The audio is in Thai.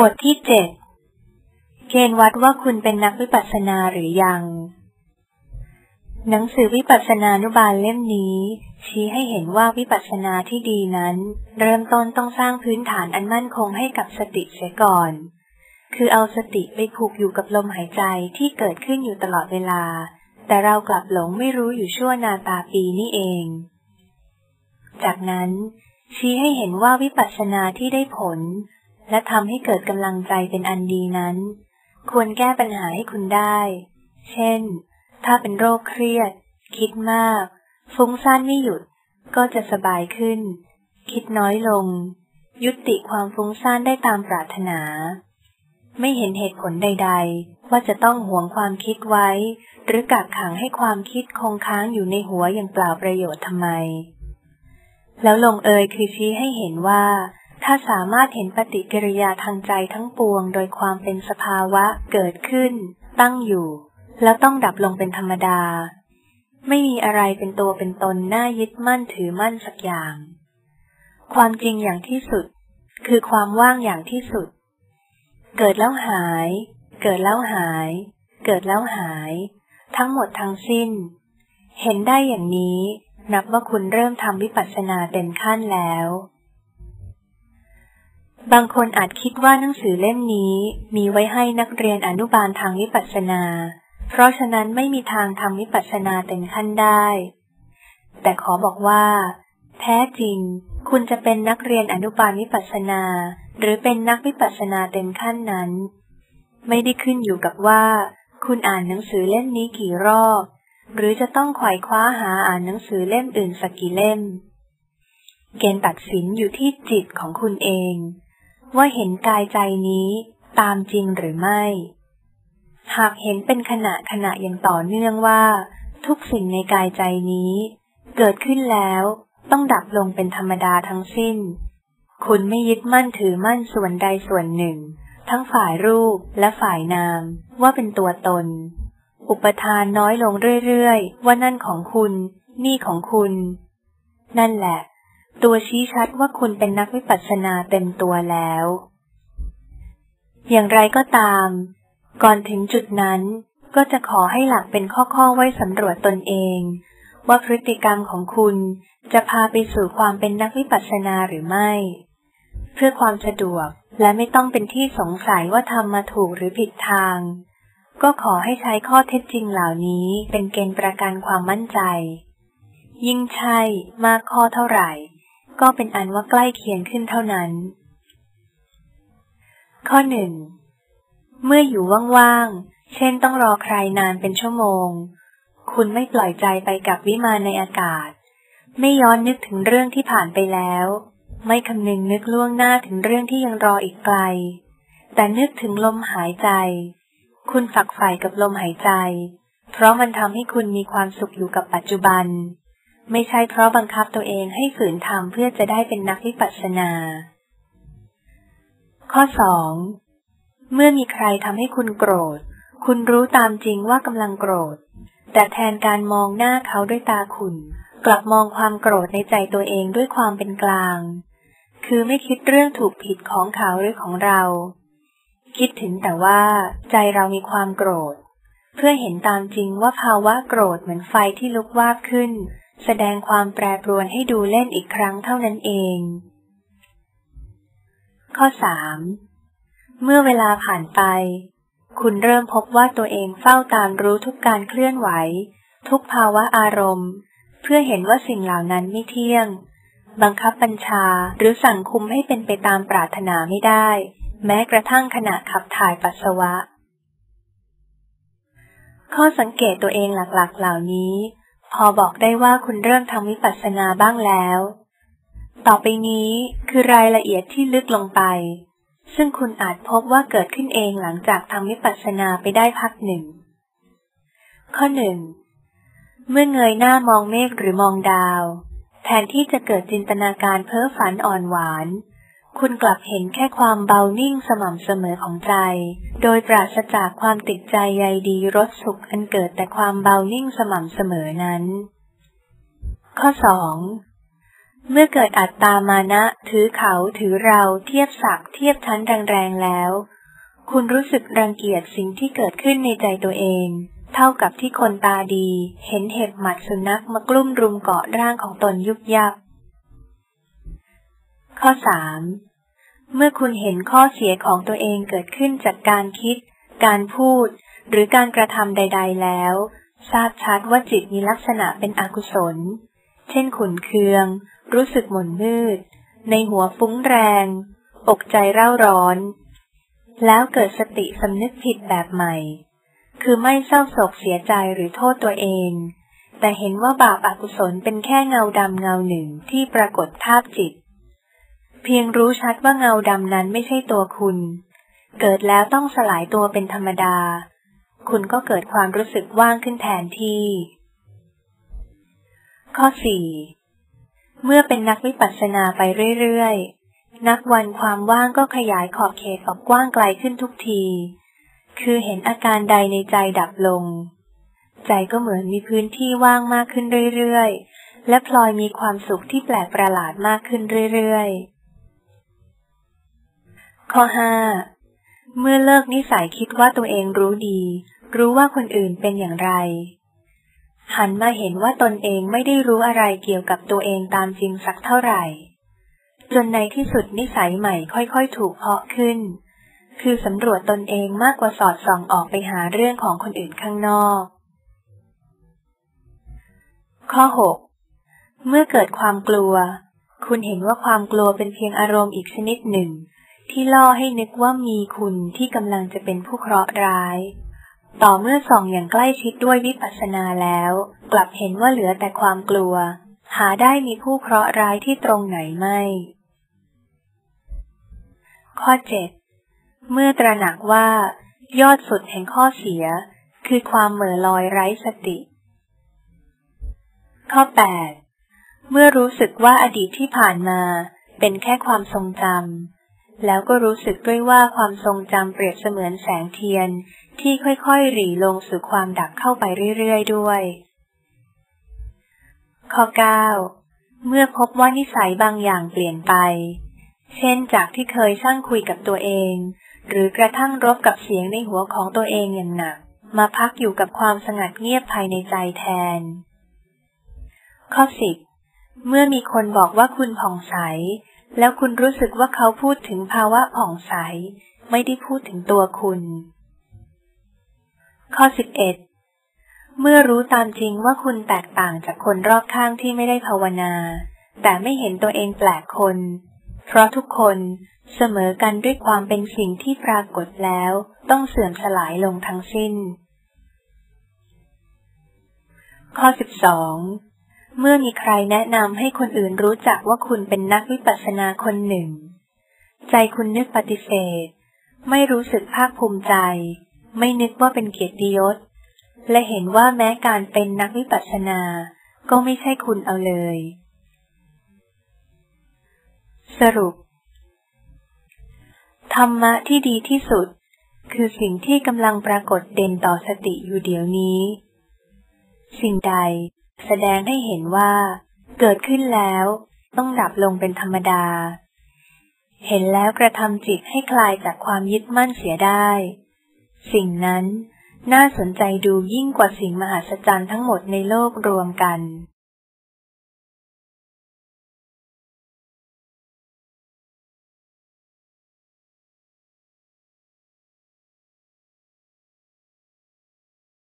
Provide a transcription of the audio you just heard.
บทที่เจ็ดเกณฑ์วัดว่าคุณเป็นนักวิปัสสนาหรือยัง หนังสือวิปัสสนานุบาลเล่มนี้ ชี้ให้เห็นว่าวิปัสสนาที่ดีนั้น เริ่มต้นต้องสร้างพื้นฐานอันมั่นคงให้กับสติเสียก่อน คือเอาสติไปผูกอยู่กับลมหายใจที่เกิดขึ้นอยู่ตลอดเวลา แต่เรากลับหลงไม่รู้อยู่ชั่วนาตาปีนี่เอง จากนั้น ชี้ให้เห็นว่าวิปัสสนาที่ได้ผล และทำให้เกิดกำลังใจเป็นอันดีนั้น ควรแก้ปัญหาให้คุณได้ เช่น ถ้าเป็นโรคเครียด คิดมาก ฟุ้งซ่านไม่หยุด ก็จะสบายขึ้น คิดน้อยลง ยุติความฟุ้งซ่านได้ตามปรารถนา ไม่เห็นเหตุผลใด ๆ ว่าจะต้องหวงความคิดไว้ หรือกักขังให้ความคิดคงค้างอยู่ในหัวอย่างเปล่าประโยชน์ทำไม แล้วลงเอยคือชี้ให้เห็นว่า ถ้าสามารถเห็นปฏิกิริยาทางใจทั้งปวง โดยความเป็นสภาวะเกิดขึ้น ตั้งอยู่ แล้วต้องดับลงเป็นธรรมดา ไม่มีอะไรเป็นตัวเป็นตนน่ายึดมั่นถือมั่นสักอย่าง ความจริงอย่างที่สุด คือความว่างอย่างที่สุด เกิดแล้วหาย เกิดแล้วหาย เกิดแล้วหาย ทั้งหมดทั้งสิ้น เห็นได้อย่างนี้ นับว่าคุณเริ่มทำวิปัสสนาเต็มขั้นแล้ว บางคนอาจคิดว่าหนังสือเล่มนี้มีไว้ให้นักเรียนอนุบาลทางวิปัสสนา เพราะฉะนั้นไม่มีทางทำวิปัสสนาเต็มขั้นได้ แต่ขอบอกว่า แท้จริง คุณจะเป็นนักเรียนอนุบาลวิปัสสนา หรือเป็นนักวิปัสสนาเต็มขั้นนั้น ไม่ได้ขึ้นอยู่กับว่า คุณอ่านหนังสือเล่มนี้กี่รอบ หรือจะต้องขวายคว้าหาอ่านหนังสือเล่มอื่นสักกี่เล่ม เกณฑ์ตัดสินอยู่ที่จิตของคุณเอง ว่าเห็นกายใจนี้ตามจริงหรือไม่ หากเห็นเป็นขณะขณะอย่างต่อเนื่องว่า ทุกสิ่งในกายใจนี้ เกิดขึ้นแล้วต้องดับลงเป็นธรรมดาทั้งสิ้น คุณไม่ยึดมั่นถือมั่นส่วนใดส่วนหนึ่ง ทั้งฝ่ายรูปและฝ่ายนาม ว่าเป็นตัวตน อุปทานน้อยลงเรื่อยๆ ว่านั่นของคุณ นี่ของคุณ นั่นแหละ ตัวชี้ชัดว่าคุณเป็นนักวิปัสสนาเต็มตัวแล้ว อย่างไรก็ตาม ก่อนถึงจุดนั้น ก็จะขอให้หลักเป็นข้อๆไว้สำรวจตนเอง ว่าพฤติกรรมของคุณจะพาไปสู่ความเป็นนักวิปัสสนาหรือไม่ เพื่อความสะดวกและไม่ต้องเป็นที่สงสัยว่าทำมาถูกหรือผิดทาง ก็ขอให้ใช้ข้อเท็จจริงเหล่านี้เป็นเกณฑ์ประกันความมั่นใจ ยิ่งใช่มากข้อเท่าไหร่ ก็เป็นอันว่าใกล้เคียงขึ้นเท่านั้น ข้อหนึ่งเมื่ออยู่ว่างๆ เช่นต้องรอใครนานเป็นชั่วโมง คุณไม่ปล่อยใจไปกับวิมานในอากาศ ไม่ย้อนนึกถึงเรื่องที่ผ่านไปแล้ว ไม่คำนึงนึกล่วงหน้าถึงเรื่องที่ยังรออีกไกล แต่นึกถึงลมหายใจ คุณฝักใฝ่กับลมหายใจ เพราะมันทำให้คุณมีความสุขอยู่กับปัจจุบัน ไม่ใช่เพราะบังคับตัวเองให้ฝืนทำเพื่อจะได้เป็นนักวิปัสสนา ข้อสองเมื่อมีใครทำให้คุณโกรธ คุณรู้ตามจริงว่ากำลังโกรธ แต่แทนการมองหน้าเขาด้วยตาขุนกลับมองความโกรธในใจตัวเองด้วยความเป็นกลาง คือไม่คิดเรื่องถูกผิดของเขาหรือของเรา คิดถึงแต่ว่าใจเรามีความโกรธ เพื่อเห็นตามจริงว่าภาวะโกรธเหมือนไฟที่ลุกวาบขึ้น แสดงความแปรปรวนให้ดูเล่นอีกครั้งเท่านั้นเอง ข้อ 3. เมื่อเวลาผ่านไป คุณเริ่มพบว่าตัวเองเฝ้าตามรู้ทุกการเคลื่อนไหว ทุกภาวะอารมณ์ เพื่อเห็นว่าสิ่งเหล่านั้นไม่เที่ยง บังคับบัญชาหรือสั่งคุมให้เป็นไปตามปรารถนาไม่ได้ แม้กระทั่งขณะขับถ่ายปัสสาวะ ข้อสังเกตตัวเองหลักๆ เหล่านี้ พอบอกได้ว่าคุณเริ่มทำวิปัสสนาบ้างแล้ว ต่อไปนี้คือรายละเอียดที่ลึกลงไป ซึ่งคุณอาจพบว่าเกิดขึ้นเองหลังจากทำวิปัสสนาไปได้พักหนึ่ง ข้อหนึ่งเมื่อเงยหน้ามองเมฆหรือมองดาว แทนที่จะเกิดจินตนาการเพ้อฝันอ่อนหวาน คุณกลับเห็นแค่ความเบานิ่งสม่ำเสมอของใจ โดยปราศจากความติดใจใยดีรสสุขอันเกิดแต่ความเบานิ่งสม่ำเสมอนั้น ข้อสองเมื่อเกิดอัตตามานะ ถือเขาถือเราเทียบศักดิ์เทียบชั้นแรงๆแล้ว คุณรู้สึกรังเกียจสิ่งที่เกิดขึ้นในใจตัวเอง เท่ากับที่คนตาดี เห็นเห็บหมัดสุนัขมากลุ่มรุมเกาะร่างของตนยุบยับ ข้อสาม เมื่อคุณเห็นข้อเสียของตัวเองเกิดขึ้นจากการคิด การพูด หรือการกระทำใด ๆ แล้ว ทราบชัดว่าจิตมีลักษณะเป็นอกุศล เช่นขุนเคือง รู้สึกหม่นมืด ในหัวฟุ้งแรง อกใจเร่าร้อน แล้วเกิดสติสำนึกผิดแบบใหม่ คือไม่เศร้าโศกเสียใจหรือโทษตัวเอง แต่เห็นว่าบาปอากุศลเป็นแค่เงาดำเงาหนึ่งที่ปรากฏทาบจิต เพียงรู้ชัดว่าเงาดำนั้นไม่ใช่ตัวคุณ เกิดแล้วต้องสลายตัวเป็นธรรมดา คุณก็เกิดความรู้สึกว่างขึ้นแทนที่ ข้อสี่เมื่อเป็นนักวิปัสสนาไปเรื่อยๆ นักวันความว่างก็ขยายขอบเขตออกกว้างไกลขึ้นทุกที คือเห็นอาการใดในใจดับลง ใจก็เหมือนมีพื้นที่ว่างมากขึ้นเรื่อยๆและพลอยมีความสุขที่แปลกประหลาดมากขึ้นเรื่อยๆ ข้อห้าเมื่อเลิกนิสัยคิดว่าตัวเองรู้ดี รู้ว่าคนอื่นเป็นอย่างไร หันมาเห็นว่าตนเองไม่ได้รู้อะไรเกี่ยวกับตัวเองตามจริงสักเท่าไหร่ จนในที่สุดนิสัยใหม่ค่อยๆ ถูกเพาะขึ้น คือสำรวจตนเองมากกว่าสอดส่องออกไปหาเรื่องของคนอื่นข้างนอก ข้อ 6 เมื่อเกิดความกลัว คุณเห็นว่าความกลัวเป็นเพียงอารมณ์อีกชนิดหนึ่ง ที่ล่อให้นึกว่ามีคุณที่กำลังจะเป็นผู้เคราะห์ร้าย ต่อเมื่อส่องอย่างใกล้ชิดด้วยวิปัสสนาแล้ว กลับเห็นว่าเหลือแต่ความกลัว หาได้มีผู้เคราะห์ร้ายที่ตรงไหนไม่ ข้อ 7 เมื่อตระหนักว่า ยอดสุดแห่งข้อเสีย คือความเหม่อลอยไร้สติ ข้อ 8 เมื่อรู้สึกว่าอดีตที่ผ่านมาเป็นแค่ความทรงจำ แล้วก็รู้สึกด้วยว่าความทรงจำเปรียบเสมือนแสงเทียน ที่ค่อยๆหรี่ลงสู่ความดับเข้าไปเรื่อยๆด้วย ข้อ 9 เมื่อพบว่านิสัยบางอย่างเปลี่ยนไป เช่นจากที่เคยช่างคุยกับตัวเอง หรือกระทั่งรบกับเสียงในหัวของตัวเองอย่างหนัก มาพักอยู่กับความสงัดเงียบภายในใจแทน ข้อ 10 เมื่อมีคนบอกว่าคุณผ่องใส แล้วคุณรู้สึกว่าเขาพูดถึงภาวะผ่องใส ไม่ได้พูดถึงตัวคุณ ข้อ 11 เมื่อรู้ตามจริงว่าคุณแตกต่างจากคนรอบข้างที่ไม่ได้ภาวนา แต่ไม่เห็นตัวเองแปลกคน เพราะทุกคนเสมอกันด้วยความเป็นสิ่งที่ปรากฏแล้ว ต้องเสื่อมสลายลงทั้งสิ้น ข้อ 12 เมื่อมีใครแนะนำให้คนอื่นรู้จักว่าคุณเป็นนักวิปัสสนาคนหนึ่ง ใจคุณนึกปฏิเสธ ไม่รู้สึกภาคภูมิใจ ไม่นึกว่าเป็นเกียรติยศ และเห็นว่าแม้การเป็นนักวิปัสสนา ก็ไม่ใช่คุณเอาเลย สรุป ธรรมะที่ดีที่สุด คือสิ่งที่กำลังปรากฏเด่นต่อสติอยู่เดี๋ยวนี้ สิ่งใด แสดงให้เห็นว่า เกิดขึ้นแล้ว ต้องดับลงเป็นธรรมดา เห็นแล้วกระทำจิตให้คลายจากความยึดมั่นเสียได้ สิ่งนั้นน่าสนใจดูยิ่งกว่าสิ่งมหัศจรรย์ทั้งหมดในโลกรวมกัน